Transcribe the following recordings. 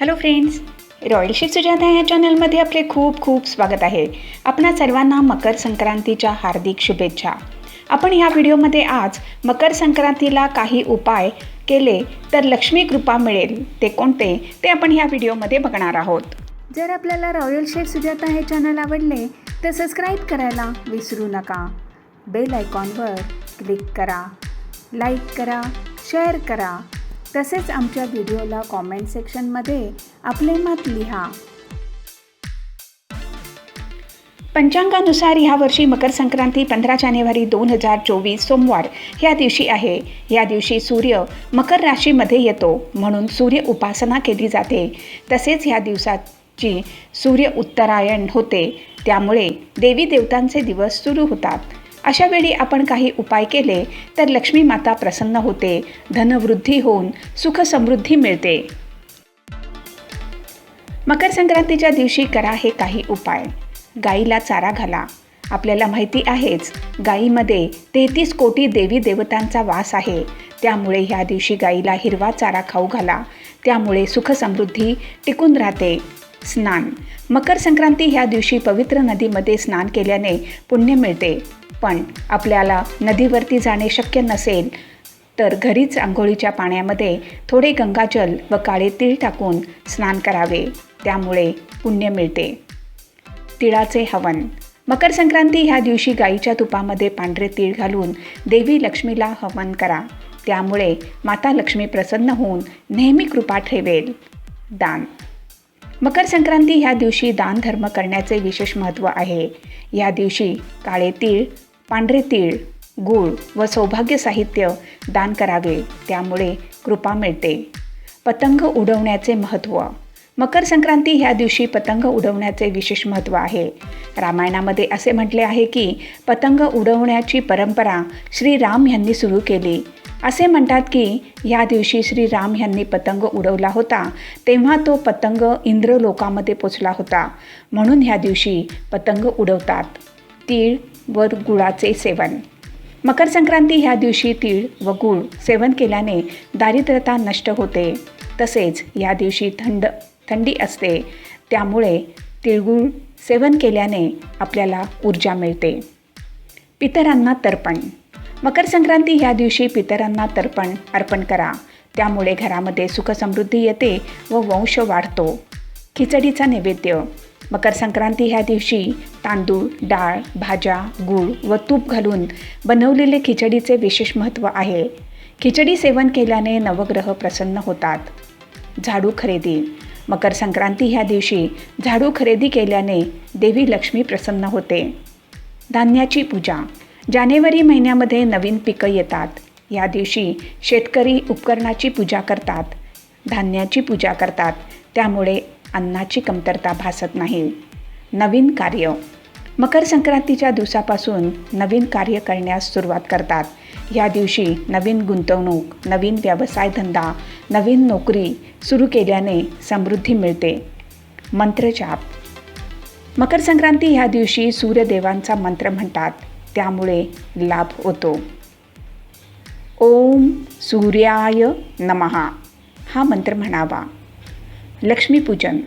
Hello friends रॉयलशी Sujata या चॅनलमध्ये आपले खूप खूप स्वागत आहे. आपणा सर्वांना मकर संक्रांतीच्या हार्दिक शुभेच्छा. आपण ह्या व्हिडिओमध्ये आज मकर संक्रांतीला काही उपाय केले तर लक्ष्मी कृपा मिळेल. ते कोणते? ते आपण ह्या व्हिडिओमध्ये बघणार आहोत. जर आपल्याला रॉयल शेफ सुजाता हे चॅनल आवडले तर सबस्क्राईब करायला विसरू नका. बेल आयकॉनवर क्लिक करा. लाईक करा. शेअर करा. तसेच आमच्या व्हिडिओला कॉमेंट सेक्शनमध्ये आपले मत लिहा. पंचांगानुसार ह्या वर्षी मकर संक्रांती पंधरा जानेवारी दोन हजार चोवीस सोमवार ह्या दिवशी आहे. या दिवशी सूर्य मकर राशीमध्ये येतो म्हणून सूर्य उपासना केली जाते. तसेच ह्या दिवसाची सूर्य उत्तरायण होते. त्यामुळे देवी देवतांचे दिवस सुरू होतात. अशा वेळी आपण काही उपाय केले तर लक्ष्मी माता प्रसन्न होते धनवृद्धी होऊन सुख समृद्धी मिळते. मकर संक्रांतीच्या दिवशी करा हे काही उपाय. गाईला चारा घाला. आपल्याला माहिती आहेच गाईमध्ये तेहतीस कोटी देवी देवतांचा वास आहे. त्यामुळे ह्या दिवशी गाईला हिरवा चारा खाऊ घाला. त्यामुळे सुखसमृद्धी टिकून राहते. स्नान. मकर संक्रांती ह्या दिवशी पवित्र नदीमध्ये स्नान केल्याने पुण्य मिळते. पण आपल्याला नदीवरती जाणे शक्य नसेल तर घरीच आंघोळीच्या पाण्यामध्ये थोडे गंगाजल व काळे तीळ टाकून स्नान करावे त्यामुळे पुण्य मिळते. तिळाचे हवन. मकर संक्रांती ह्या दिवशी गाईच्या तुपामध्ये पांढरे तीळ घालून देवी लक्ष्मीला हवन करा. त्यामुळे माता लक्ष्मी प्रसन्न होऊन नेहमी कृपा ठेवेल. दान. मकर संक्रांती ह्या दिवशी दान धर्म करण्याचे विशेष महत्त्व आहे. या दिवशी काळे तीळ पांढरे तीळ गूळ व सौभाग्य साहित्य दान करावे त्यामुळे कृपा मिळते. पतंग उडवण्याचे महत्त्व मकर संक्रांती ह्या दिवशी पतंग उडवण्याचे विशेष महत्त्व आहे. रामायणामध्ये असे म्हटले आहे की पतंग उडवण्याची परंपरा श्रीराम यांनी सुरू केली. असे म्हणतात की ह्या दिवशी श्रीराम यांनी पतंग उडवला होता तेव्हा तो पतंग इंद्रलोकामध्ये पोचला होता. म्हणून ह्या दिवशी पतंग उडवतात. तीळ व गुळाचे सेवन. मकर संक्रांती ह्या दिवशी तीळ व गूळ सेवन केल्याने दारिद्र्यता नष्ट होते. तसेच या दिवशी थंड थंडी असते. त्यामुळे तिळगुळ सेवन केल्याने आपल्याला ऊर्जा मिळते. पितरांना तर्पण. मकर संक्रांती ह्या दिवशी पितरांना तर्पण अर्पण करा. त्यामुळे घरामध्ये सुखसमृद्धी येते व वंश वाढतो. खिचडीचा नैवेद्य. मकर संक्रांती ह्या दिवशी तांदूळ डाळ भाज्या गूळ व तूप घालून बनवलेले खिचडीचे विशेष महत्त्व आहे. खिचडी सेवन केल्याने नवग्रह प्रसन्न होतात. झाडू खरेदी. मकर संक्रांती ह्या दिवशी झाडू खरेदी केल्याने देवी लक्ष्मी प्रसन्न होते. धान्याची पूजा. जानेवारी महिन्यामध्ये नवीन पिकं येतात. या दिवशी शेतकरी उपकरणाची पूजा करतात. धान्याची पूजा करतात. त्यामुळे अन्नाची कमतरता भासत नाही. नवीन कार्य. मकर संक्रांतीच्या दिवसापासून नवीन कार्य करण्यास सुरुवात करतात. या दिवशी नवीन गुंतवणूक नवीन व्यवसाय धंदा नवीन नोकरी सुरू केल्याने समृद्धी मिळते. मंत्रजाप. मकर संक्रांती ह्या दिवशी सूर्यदेवांचा मंत्र म्हणतात. त्यामुळे लाभ होतो. ओम सूर्याय नमहा हा मंत्र म्हणावा. लक्ष्मीपूजन.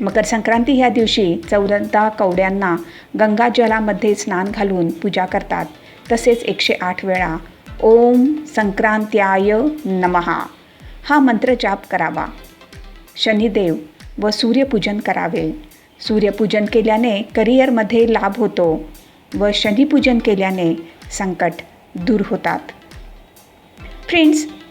मकर संक्रांती ह्या दिवशी चौदा कवड्यांना गंगाजलामध्ये स्नान घालून पूजा करतात. तसेच एकशे आठ वेळा ओम संक्रांत्याय नमहा हा मंत्र जाप करावा. शनिदेव व सूर्यपूजन करावे. सूर्यपूजन केल्याने करिअरमध्ये लाभ होतो व शनिपूजन केल्याने संकट दूर होतात. फ्रेंड्स